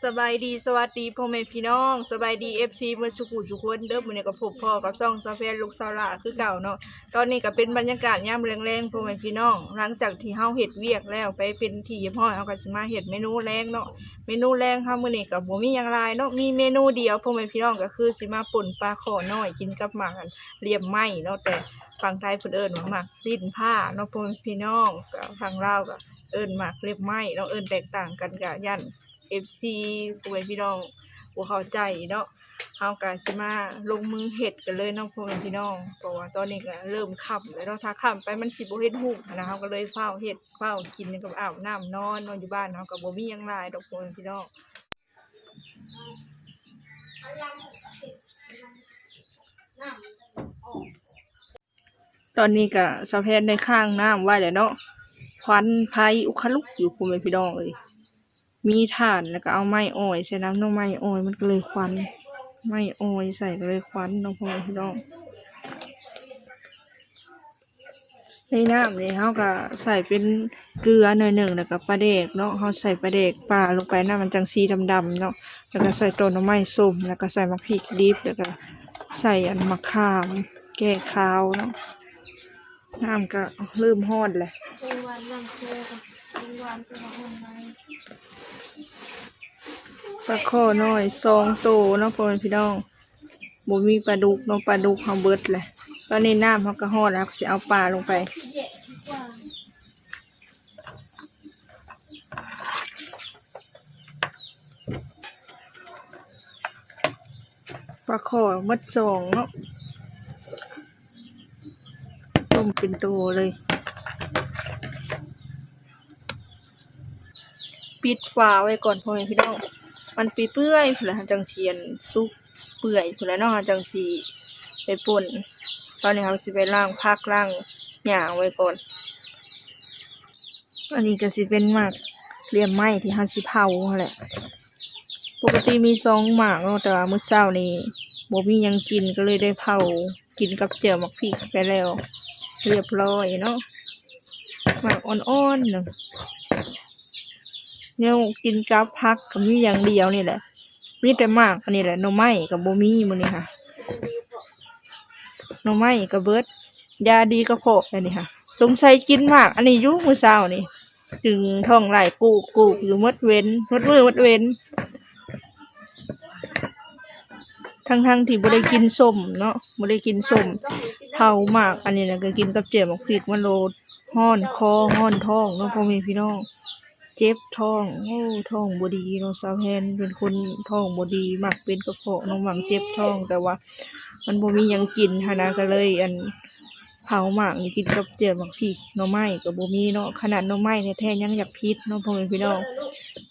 สบายดีสวัสดีพ่อแม่พี่น้องสบายดีเอฟซีเมื่อสุขุสุขนเด้อมื้อนี้ก็พบพ่อกับซ่องซาแฟนลูกสาลาคือเก่าเนาะตอนนี้ก็เป็นบรรยากาศยามแรงๆพ่อแม่พี่น้อง หลังจากที่เฮาเฮ็ดเวียกแล้วไปเป็นที่เรียบร้อยเฮาก็สิมาเฮ็ดเมนูแรงเนาะเมนูแรงเฮามื้อนี้ก็บ่มีหยังหลายเนาะมีเมนูเดียวพ่อแม่พี่น้องก็คือสิมาป่นปลาขอน้อยกินกับหมากเลียมไหมเนาะแต่ฝั่งไทยเพิ่นเอิ้นว่าหมากลิ้นผ้าเนาะพ่อแม่พี่น้องก็ฝั่งลาวก็เอิ้นหมากเลียมไหมเนาะเอิ้นแตกต่างกันก็ยัน FC พ่อแม่พี่น้องบ่เข้าใจเนาะเฮาก็สิมาลงมือเฮ็ดกันเลยเนาะพ่อแม่พี่น้องเพราะว่าตอนนี้ก็เริ่มค่ำแล้วเนาะถ้าค่ำไปมันสิบ่เฮ็ดฮู้นะเฮาก็เลยเฝ้าเฮ็ดเฝ้ากินกับอาบน้ำนอนนอนอยู่บ้านเฮาก็บ่มีหยังหลายดอกพ่อแม่พี่น้องตอนนี้ก็สะแพนในข้างน้ำไว้แล้วเนาะควันไฟอุคลุกอยู่พ่อแม่พี่น้องเอ้ย มีถ่านแล้วก็เอาไม้อ้อยใส่น้ำน้ำไม้อ้อยมันก็เลยควัน ไม้อ้อยใส่ก็เลยควันน้องพ่อพี่น้องในน้ำนี่เขาก็ใส่เป็นเกลือหน่อยหนึ่งแล้วก็ปลาเด็กเนาะเขาใส่ปลาเด็กปลาลงไปน้ำมันจังสีดำๆเนาะแล้วก็ใส่ต้นน้ำไม้ส้มแล้วก็ใส่มะพริกดิบแล้วก็ใส่อันมะขาม แก้คาวเนาะน้ำก็เริ่มฮอดแหละเป็นวันวันเจอหนปลาข้อน้อยสองโตเนาะพ่อแม่พี่น้องบ่มีปลาดุกเนาะปลาดุกเฮาเบิดแหละตอนนี้น้ำเฮาก็ฮอดแล้วก็สิเอาปลาลงไปปลาข้อหมดสองเนาะต้มเป็นโตเลยปิดฝาไว้ก่อนพ่อแม่พี่น้อง มันปีเปื่อยพุ่นละจังเชียนซุปเปื่อยพุ่นละเนาะจังสีไปป่น ตอนนี้เราสิไปล้างพักล้างหยางไว้ก่อนอันนี้ก็สิเป็นหมากเลียมไม้ที่เราสิเผาแหละปกติมีสองหมากเนาะแต่ว่ามื้อเช้านี้บ่มียังกินก็เลยได้เผากินกับเจียวหมักพริกไปแล้ว เรียบร้อยเนาะหมากอ่อนๆหนึ่ง เนี่ยกินกับพักก็มีอย่างเดียวนี่แหละมีแต่หมากอันนี้แหละหน่อไม้กับโบมี่มื้อนี้ค่ะหน่อไม้กับเบิร์ดยาดีก็พออันนี้ค่ะ สงสัยกินหมาก อันนี้ยุ่มือเช้านี่จึงท้องไหลกูกกูกอยู่หมดเว้นหมดมือหมดเว้นทั้งทั้งที่บ่ได้กินส้มเนาะบ่ได้กินส้มเผาหมาก อันนี้นะก็กินกับเจียวหมกพริกมันโลดห้อนคอห้อนท้องเนาะพ่อแม่พี่น้อง จ็บท้องโอ้ท้องบดีเนาะสาวแฮนเป็นคนท้องบดีมักเป็นกระเพาะน้องหวังเจ็บท้องแต่ว่า มันบ่มียังกินหั้นะก็เลย อันเผาหมากนี่กินกับเจียวหมักพริกน่องไม้ก็บ่มีเนาะขนาดน่องไม้แท้ยังอยากพิษเนาะพ่อแม่พี่น้อง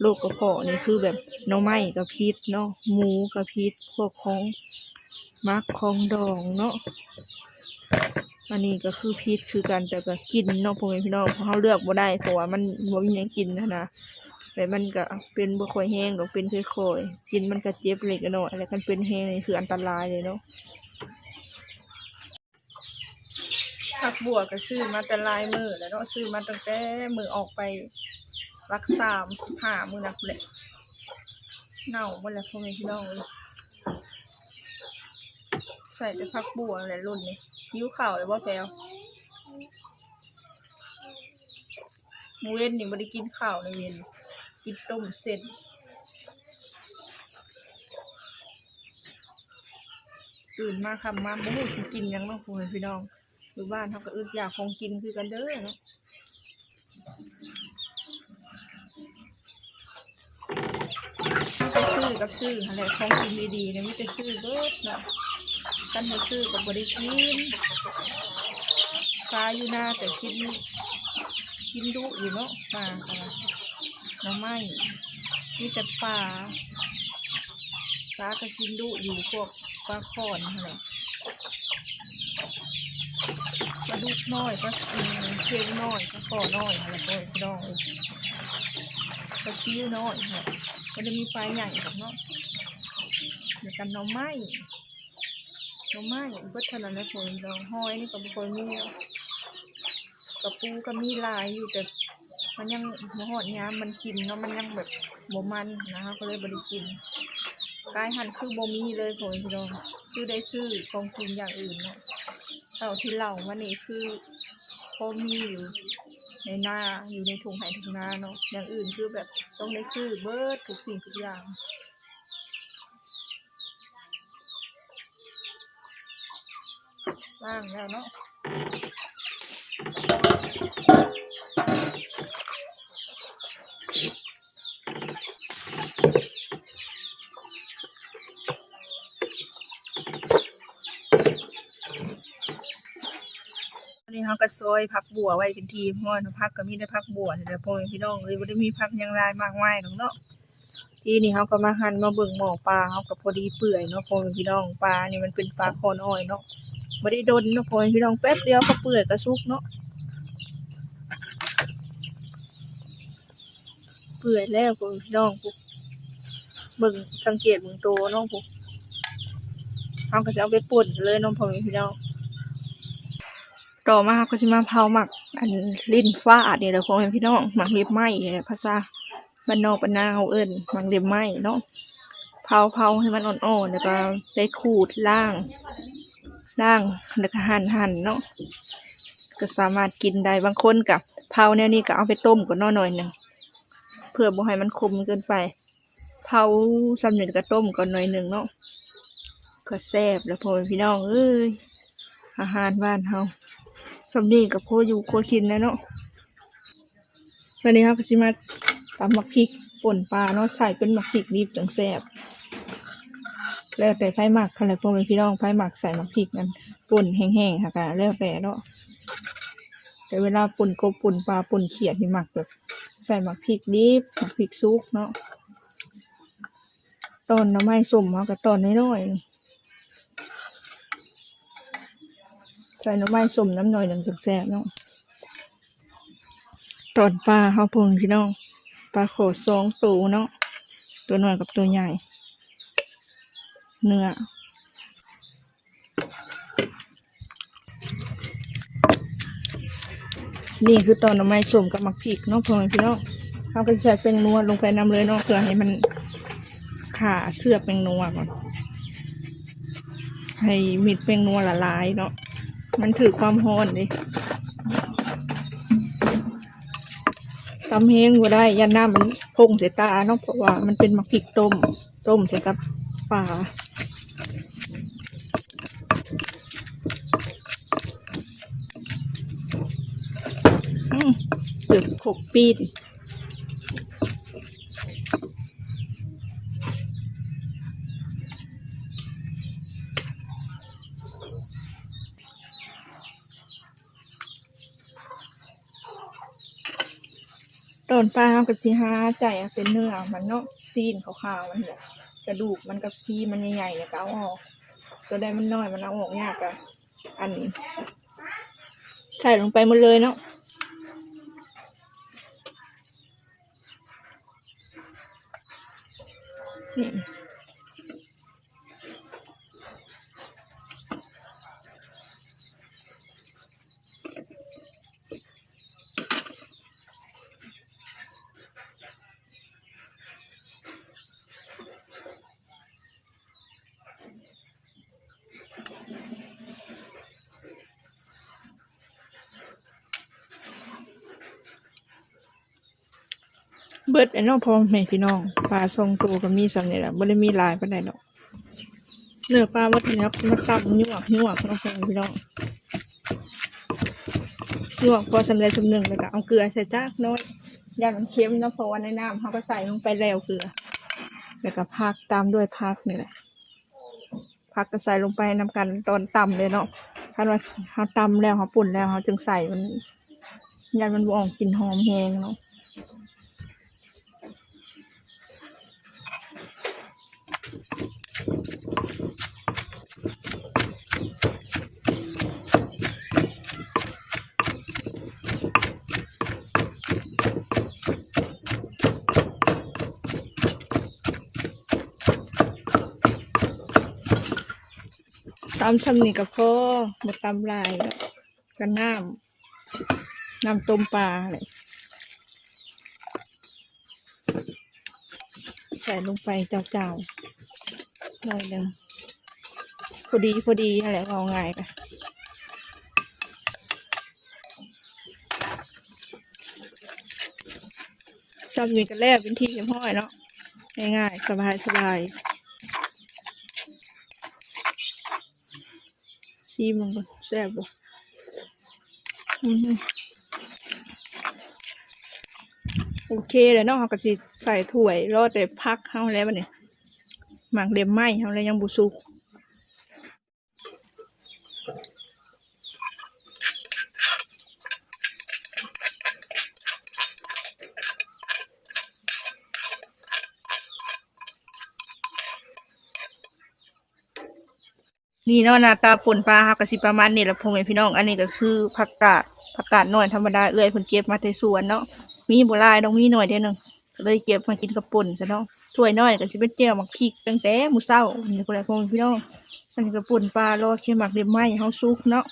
โรคกระเพาะนี่คือแบบน่องไม้ก็พิษเนาะหมูก็พิษพวกของมักของดองเนาะ อันนี้ก็คือพิษคือกันแต่ก็กินเนาะพ่อแม่พี่น้องเพราะเขาเลือกบ่ได้เพราะว่ามันบ่มีหยังกินนะนะแต่มันก็เป็นบ่ค่อยแห้งดอกเป็นค่อยๆกินมันก็เจ็บเล็กน้อยแล้วกันเป็นแห้งนี่คืออันตรายเลยเนาะผักบัวก็ซื้อมาแต่ลายมือแล้วเนาะซื้อมาตั้งแต่มือออกไปรักษาสิบห้ามือนักแหละเน่าหมดแล้วพ่อแม่พี่น้องเลยใส่แต่ผักบัวแหละรุ่นนี้ หิวข่าเลยว่าแพลวมูเว้นนี่ไม่ได้กินข้าวในเวนกินต้มเส้นตื่นมาคำมาบ่รู้สิกินยังเนาพ่อแม่พี่น้องอยู่บ้านเขาก็อึดอยากของกินคือกันเด้อเนาะมีแต่ซื้อกับซื้ออะไรของกินดีๆนี่ยมีแต่ซื้อเบิดเนาะ กันไปซื้อกับบริกินปลาอยู่หน้าแต่กินกินดุอยู่เนาะปลาค่ะหน้ำไม้มีแต่ปลาปลาก็กินดุอยู่พวกปลาขอนอะไรปลาดุกน้อยปลาอืมเค็งน้อยปลาขอน้อยอะไรก็พี่น้องปลาซิวน้อยค่ะก็จะมีปลาใหญ่กับเนาะเดี๋ยวกันน้ำไม้ น้องไม้ก็เท่านั้นแหละผลเราห้อยนี่ก็บ่ค่อยมีกระปูก็มีลายอยู่แต่มันยังมหอดยามมันกินเนาะมันยังแบบบ่มันนะคะก็เลยบ่ได้กินกายหันคือบ่มีเลยพ่อแม่พี่น้องคือได้ซื้อของกินอย่างอื่นเนาะเต่าที่เหล่ามานี่คือพอมีอยู่ในหน้าอยู่ในถุงไห่ถุงนาเนาะอย่างอื่นคือแบบต้องได้ซื้อเบิดทุกสิ่งทุกอย่าง ล่างแล้วเนาะนี่เขาก็ซอยผักบัวไว้เป็นทีเพราะว่าผักก็มีแต่ผักบัวนี่พ่อพี่น้องเลยบ่ได้มีผักยังหลายมากมายหรอกเนาะทีนี้เขาก็มาหั่นมาเบิ่งหม้อปลาเขาก็พอดีเปื่อยเนาะพ่อพี่น้องปลานี่มันเป็นปลาคอนอ้อยเนาะ บ่ได้ดนเนาะพ่อแม่พี่น้องแป๊บเดียวก็เปื่อยก็สุกเนาะเปื่อยแล้วพ่อพี่น้องปุ๊เบิ่งสังเกตเบิ่งโตเนาะปุ๊เขาก็จะเอาไปป่นเลยเนาะพ่อแม่พี่น้องต่อมาก็จะมาเผาหมัก อันลิ้นฟ้าอัดเนี่ยแหละพ่อแม่พี่น้องหมักเล็บไหมเนี่ยภาษาบ้านนอกบ้านนาเขาเอิ้นหมักเล็บไหมเนาะเผาเผาให้มันอ่อนๆแล้วก็ได้ขูดล่าง ล่างแล้วก็หั่นหั่นเนาะก็สามารถกินได้บางคนกับเผาแนวนี้ก็เอาไปต้มก่อนนาะหน่อยหนึ่งเพื่อบ่ให้มันคมเกินไปเผาสำเร็จก็ต้มก่อนหน่อยหนึ่งเนาะก็แซ่บแล้วพ่อพี่น้องเอ้ยอาหารบ้านเฮาสำนีกับโคอยู่โคชินแล้วเนาะวันนี้ครับก็สิมาตำมักพริกป่นปลาเนาะใส่เป็นมักพริกดิบจังแซ่บ แล้วแต่ไผ่หมักค่ะแหละพวกเป็นพี่น้องไผ่หมักใส่มักพริกกันป่นแห้งๆค่ะกะแล้วแต่เนาะแต่เวลาป่นกบป่นปลาป่นเขียดนี่หมักแบบใส่มักพริกดิบมักพริกซุกเนาะตอนน้ำไม้ส้มเขาก็ตอนน้อยๆใส่น้ำไม้ส้มน้ำหน่อยนึ่งจังแซ่บเนาะตอนปลาเขาพงพี่น้องปลาโขดสองตัวเนาะตัวน้อยกับตัวใหญ่ เนื้อ นี่คือตอนน้ำไม้ส้มกับมักพริกเนาะพงพี่น้องเขาก็จะใส่เป็นนัวลงไปน้ำเลยเนาะเพื่อให้มันขาเสื้อเป็นนัวก่อน ให้มิดเป็นนัวละลายเนาะ มันถือความร้อนดิตำเฮงก็ได้ยันหน้ามันพงเสียตาเนาะเพราะว่ามันเป็นมักพริกต้ม ต้มใส่กับปลาอืมเดือดข กปีดตอนปลากับสิหาใจอะเป็นเนื้อมันเนาะซีนขาวๆมันเนี่ยกระดูกมันกับขี้มันใหญ่ๆเนี่ยก็เอาออกตัวใดมันน้อยมันเอาออกยากอะอันนี้ใส่ลงไปหมดเลยเนาะ Hmm. เบิดไอ้น้องพ่อแม่พี่น้องปลาทรงตัวก็มีสำเนียแหละไม่ได้มีลายปานใดดอกเนื้อปลาวัดนี้ครับมาตับยวกยวกน้องพ่อแม่พี่น้องยวกพอสำเร็จสำหนึ่งแล้วก็เอาเกลือใส่จักน้อยย่ามันเค็มนาะพราะว่าในน้ำเขาก็ใส่ลงไปแล้วเกลือ แล้วก็พักตามด้วยพักนี่แหละพักก็ใส่ลงไปนำกันตอนตำเลยเนาะคันว่าเขาตำแล้วเขาปุ่นแล้วเขาจึงใส่มันยันมันบออกกลิ่นหอมแหงเนาะ ตำสำนีกับพ่อหมดตำลายแล้วกันน้ำน้ำต้มปลาเลยส่ลงไปเจ้าๆ หน่อยหนึ่งพอดีพอดีอะไรเอาง่ายกันชอบมีกันแล้วเป็นที่เฉพาะเนาะง่ายๆสบายสบายซีมันก็แซ่บบ่อืมโอเคเลยเนาะเขาก็สิใส่ถ้วยรอแต่พักเฮาแล้วบัดนี้ หมักเด็มไหมเฮาแล้วยังบุสุกนี่เนาะหน้าตาป่นปลาฮักกสิประมาณนี้ละพงไอพี่น้อง อันนี้ก็คือผักกาดผักกาดหน่อยธรรมดาเอื้อยเพิ่นเก็บมาแต่สวนเนาะมีบ่หลายต้องมีหน่อยเดียวหนึงเลยเก็บมากินกับป่นซะเนาะ ถ้วยน้อยก็สิเป็นเจียวหมักพริกตั้งแต่มื้อเช้านี่ก็ได้พงพี่น้องอันนี้ก็ป่นปลารอเคี่ยหมักเด็มไม้เฮาสุกเนาะ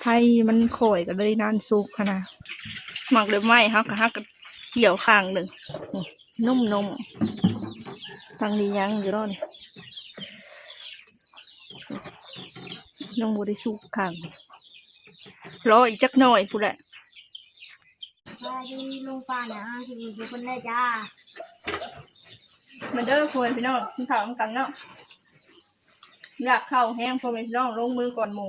ไทยมันข่อยก็เลยนานสุกขนาดหมักเด็มไม้เฮาก็ฮักก็เกี่ยวข้างหนึ่งนี่มนุ่มๆทางนี้ยังอยู่เนาะนี่น้องบได้สุกข้างรออีกจักหน่อยพูดแหละว่าที่ลุงป้าเนี่ยห้าสิบสี่คนได้จ้า มันเด้อพวยพี่น้องกินข้าวกันเนาะอยากเข้าวแห้งพอแม่พี่น้องลงมือก่อนหมู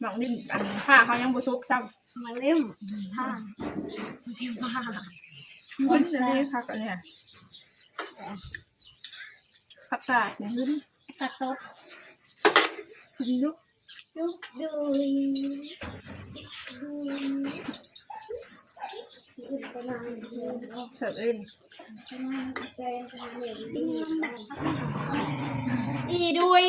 หมักนิ่มอันผ้าเขายังบ่สุกซ้มาเล่มผ้าเทียมผ้าำมันจะได้พักอันเนี่ยผักกาดเนี่ยขึ้นกระตบขึ้นยุกดูดูดูประมาณนี้ เถิดอื่นอีดุย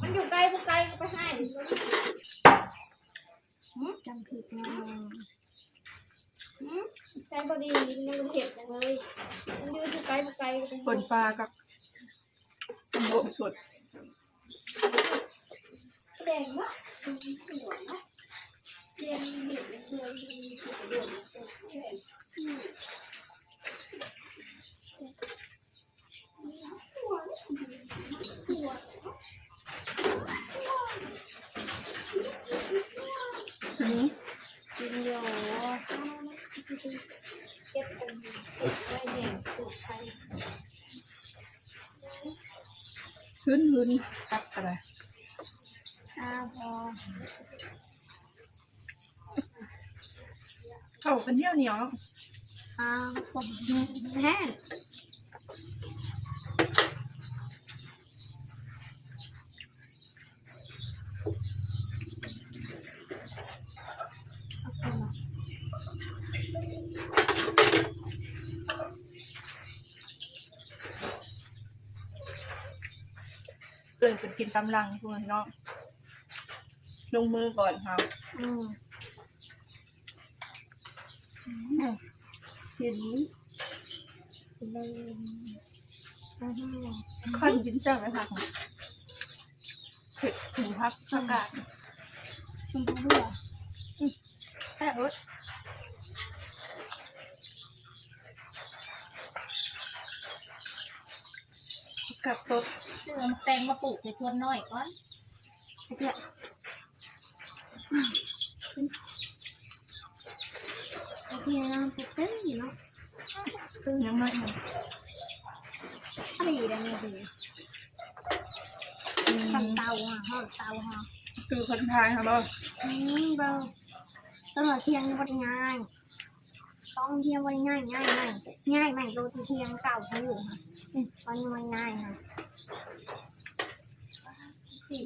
มันอยู่ไกลพวกไกลก็ไปให้จำผิดนะใช้บอดีมันเห็ดจังเลยมันอยู่ที่ไกลพวกไกลก็ไปนปลากับตำบกสดแดงวะ หัวนะเรียนเห็ดเคย อืม กินอยู่เก็บกันได้แห่งสุดไทย ขึ้นขึ้นตักอะไร อ่าพอ เข้ากันเที่ยวเหนียวเนาะอ่าผมแห้งเอินเป็นกินตำลังพวกนี้เนาะลงมือก่อนครับ อืม ห็นเลยอ่าฮะข้าวกินช่างไหมคะเผ็ดถึงพักอากาศคุณพ่อด้วยแค่รถกับรถเสื่อมแตงมาปลูกในทวนน้อยก่อนเนี่ย โอเคนะปลูกเต็มอยู่เนาะตึงยังไม่อะไรอยู่ในนี้ดีทำเตาอะห้องเตาฮะคือคนไทยครับบออืมเบาต้องเที่ยงวันง่ายต้องเที่ยงวันง่ายง่ายง่ายง่ายใหมโรตีเที่ยงเก่าเขาอยู่ค่ะวันนี้มันง่ายค่ะสิ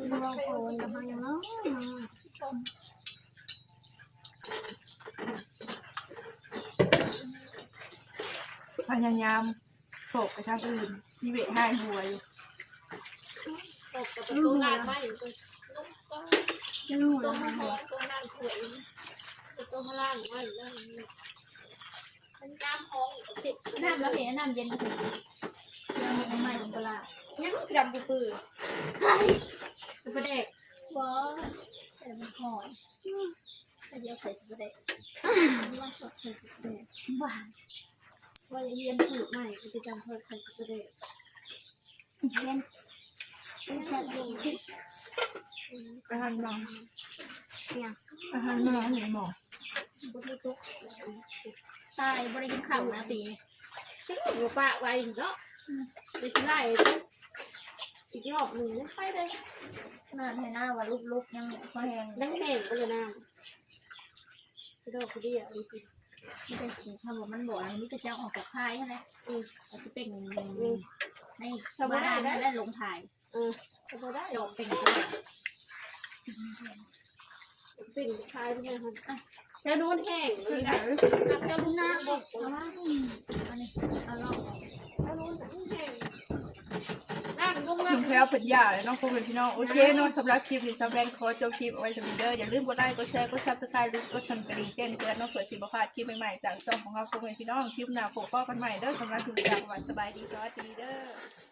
บโมงคือว่าโคนนะคะยังน้อยชมพยายามโศกไปทางอื่นที่เวทให้หัวอยู่ตกกับประตูร้านไม่อยู่ตรงตรงยังหัวตรงเราะห้องตรงร้านขวยตรงร้านไม่ได้มันน้ำห้องติดน้ำแล้วเห็นน้ำเย็นถึงยังมีใหม่ลงกระลายังดำปื้อสุ ปเด็กบ่แต่มันหอยยวใส่ก็ได้ว่าสดใส่ก็ได้ว่าว่าเรียนผูกใหม่กิจกรรมเพิ่มใส่ก็ได้เรียนไม่ใช่ดีอาหารมาเนี่ยอาหารมาไหนหมอบุตรตุกตายบริกินข้าวนะปีนี้ที่หัวปะไว้เนาะไปที่ไร อีกรอบหนึ่งไปเลยน่าให้หน้าว่าลุกๆยังพอแห้งนั่งแห้งไปเลยนะกระโดดกระเดี่ยวอีกทีไม่ได้กินข้าวมันบ่อนนี่ก็จะออกจากค่ายใช่ไหมอือจะเป็นในบ้านและลงถ่ายเออจะพอได้จบเป็น สิ่งคายไปเลยค่ะแค่นู้นแห้งเลยนะแค่บุญนหน้าบอกว่าอันนี้อาลองแค่นู้นแห้งนั่งลงนั่งแพลวเป็นยาเลยเนาะพ่อแม่พี่น้อง โอเคเนาะสำหรับคลิปนี้สำหรับขอจบคลิปเอาไว้สำหรับเด้ออย่าลืมกดไลค์กดแชร์กดซับสไครต์กดสั่นกระดิ่งแจ้งเตือนเนาะเผื่อสิบ่พลาดคลิปใหม่ๆจากช่องของเราพ่อแม่พี่น้องคลิปหน้าพบกันใหม่เด้อสำหรับทุกอย่างสบายดีสวัสดีเด้อ